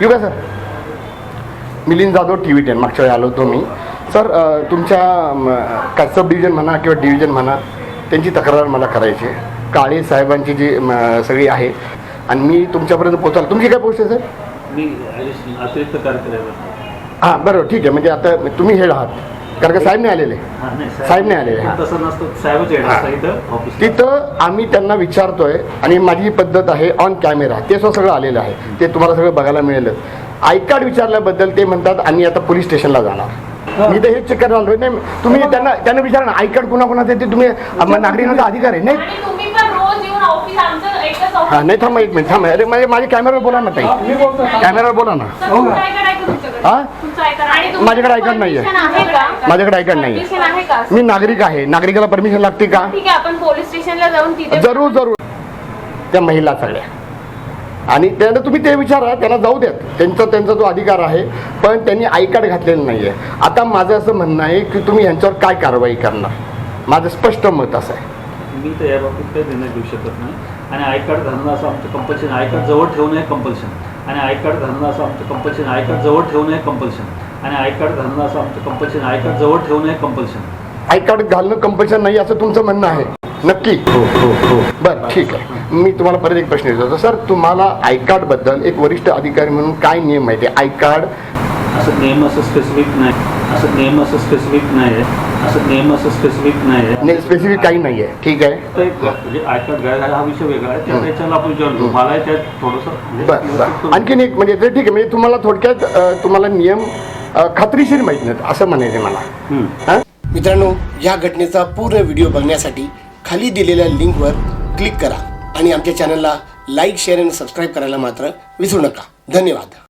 येऊ का sir Milind Jadhav T V ten मागच्या वेळी आलो होतो मी. सर तुमच्या सब डिव्हिजन म्हणा किंवा डिव्हिजन म्हणा त्यांची तक्रार मला करायची. काळे साहेबांची जी सगळी आहे. आणि मी तुमच्यापर्यंत पोहोचाल. तुमची काय पोस्ट आहे सर मी अतिरिक्त. हां बरोबर ठीक आहे. म्हणजे आता तुम्ही हेड आहात. कारण का साहेब नाही आलेले. हा, नाही, साहेब नाही आलेले. तसं नसतं साहेबच येणार असतं इथं ऑफिस तिथं आम्ही त्यांना विचारतोय आणि माझी पद्धत आहे ऑन कॅमेरा ते सुद्धा सगळं आलेलं आहे. ते तुम्हाला सगळं बघायला मिळेल. आय कार्ड विचारल्याबद्दल ते म्हणतात आम्ही आता पोलीस स्टेशनला जाणार. मी तर हेच चेक करायला आलोय. नाही तुम्ही त्यांना त्यांना विचारा ना आय कार्ड कुणाकुणाचं आहे ते तुम्ही नागरिकांचा अधिकार आहे. नाही. आणि तुम्ही पण रोज येऊन ऑफिस आमचं एकच हा नाही थांबा एक मिनिट थांबा. अरे माझ्या माझ्या कॅमेरावर बोला ना ताई. कॅमेरावर बोला ना. हा? माझ्याकडे आय कार्ड नाहीये. permission आहे का? माझ्याकडे आय कार्ड नाहीये. परमिशन आहे का? मी नागरिक आहे. नागरिकाला परमिशन लागते का? ठीक आहे आपण पोलीस स्टेशनला जाऊन तिथे जरूर जरूर. त्या महिला सगळ्या. आणि त्यांना तुम्ही ते विचारा त्यांना जाऊ द्यात त्यांचा त्यांचा जो अधिकार आहे पण त्यांनी आय कार्ड घातलेलं नाही आहे आता माझं असं म्हणणं आहे की तुम्ही यांच्यावर काय कारवाई करणार? माझं स्पष्ट मत असं आहे. मी तर याबाबतीत काही निर्णय घेऊ शकत नाही. आणि आय कार्ड घालणं असं आमचं कंपल्शन आय कार्ड जवळ ठेवणं हे कंपल्शन आणि आय कार्ड घालणं असं आमचं कंपल्शन आय कार्ड जवळ ठेवणं हे कंपल्शन आणि आय कार्ड घालणं असं आमचं कंपल्शन आय कार्ड जवळ ठेवणं हे कंपल्शन आय कार्ड घालणं कंपल्शन नाही असं तुमचं म्हणणं आहे. नक्की? हो हो हो. बरं ठीक आहे. मी तुम्हाला परत एक प्रश्न विचारतो. सर तुम्हाला आय कार्डबद्दल एक वरिष्ठ अधिकारी म्हणून काय नियम माहिती आहे आय कार्ड असं नेम असं स्पेसिफिक नाही. असं नेम असं स्पेसिफिक नाही आहे असं नेम असं स्पेसिफिक नाही आहे स्पेसिफिक काही नाही आहे ठीक आहे. तर एक म्हणजे आय कार्ड घ्यायला हा विषय वेगळा आहे. त्या त्याच्याला आपण विचारतो मलाही त्यात थोडंसं म्हणजे बरं आणखीन एक म्हणजे ते ठीक आहे. म्हणजे तुम्हाला थोडक्यात अ, तुम्हाला नियम अ, खात्रीशीर माहीत नाहीत असं म्हणायचं मला. हां? मित्रांनो या घटनेचा पूर्ण व्हिडिओ बघण्यासाठी खाली दिलेल्या लिंकवर क्लिक करा आणि आमच्या चॅनलला लाईक शेअर आणि सबस्क्राईब करायला मात्र विसरू नका. धन्यवाद.